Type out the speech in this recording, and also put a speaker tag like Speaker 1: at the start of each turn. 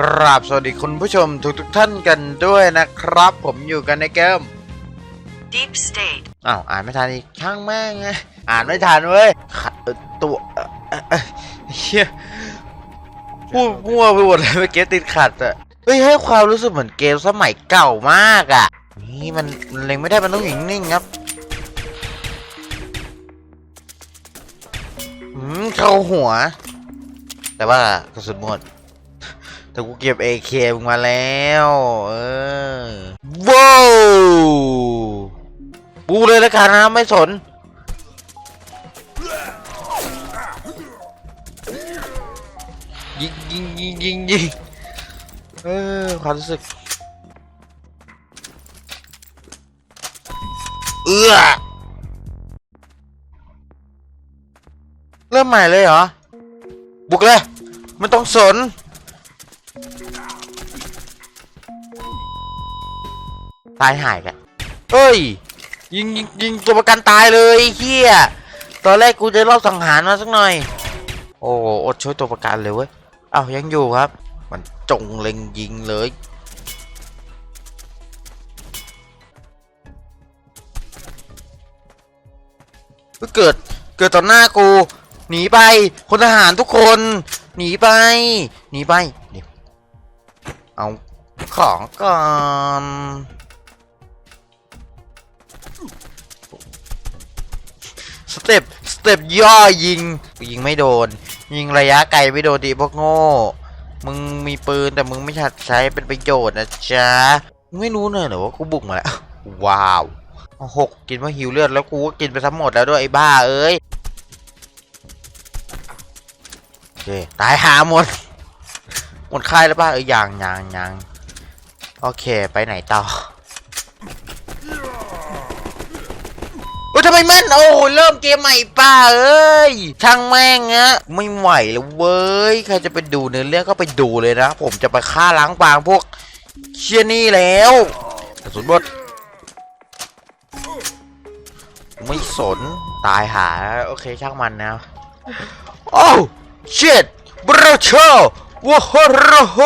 Speaker 1: กราบสวัสดีคุณผู้ชมทุกทุกๆท่านกันด้วยนะครับ ผมอยู่กันในเกม
Speaker 2: Deep state.
Speaker 1: อ้าวอ่านไม่ทันอีกช่างแม่งไงอ่านไม่ทันเว้ยขัดเอ่อตัวเอ่อเอ่อเอ่อเฮียพูดมั่วไปหมดเลยเมื่อกี้ติดขัดอะเฮ้ยให้ความรู้สึกเหมือนเกมสมัยเก่ามากอะนี่มันมันเล็งไม่ได้มันต้องหญิงนิ่งครับอืมเข้าหัว แต่ว่ากระสุนหมด แต่กูเก็บ AK มึงมาแล้ว เออว้าวกูเลยแล้วกันนะไม่สน ยิงยิงยิงยิงยิงเออความรู้สึก เอื้อเริ่มใหม่เลยเหรอ บุกเลย ไม่ต้องสน ตายหายกันเฮ้ย ยิงยิงยิงตัวประกันตายเลยเฮียตอนแรกกูจะรอบสังหารมาสักหน่อย โอ้อดช่วยตัวประกันเลยเว้ยเอ้ายังอยู่ครับ มันจงเล็งยิงเลยเกิดเกิดต่อหน้ากู หนีไปพลทหารทุกคน หนีไป หนีไปเดี๋ยว เอาของก่อนสเต็ปสเต็ปย่อยิง ยิงไม่โดน ยิงระยะไกลไม่โดนดีพวกโง่ มึงมีปืนแต่มึงไม่ชัดใช้เป็นประโยชน์นะจ๊ะมึงไม่รู้เลยเหรอว่ากูบุกมาแล้ว ว้าวหกกินมาหิวเลือดแล้วกูก็กินไปทั้งหมดแล้วด้วยไอ้บ้าเอ้ยโอเคตายหาหมด หมดค่ายแล้วป่ะเออยังยังยังโอเคไปไหนต่อโอ้ทำไมม่นโอ้เริ่มเกมใหม่ป้าเอ้ยช่างแม่งอะไม่ไหวแล้วเว้ยใครจะไปดูเนื้อเรื่องก็ไปดูเลยนะ ผมจะไปฆ่าล้างบางพวกเชียนี่แล้วกระสุนบดไม่สนตายหาโอเคช่างมันนะโอ้ shit bro ว้าโห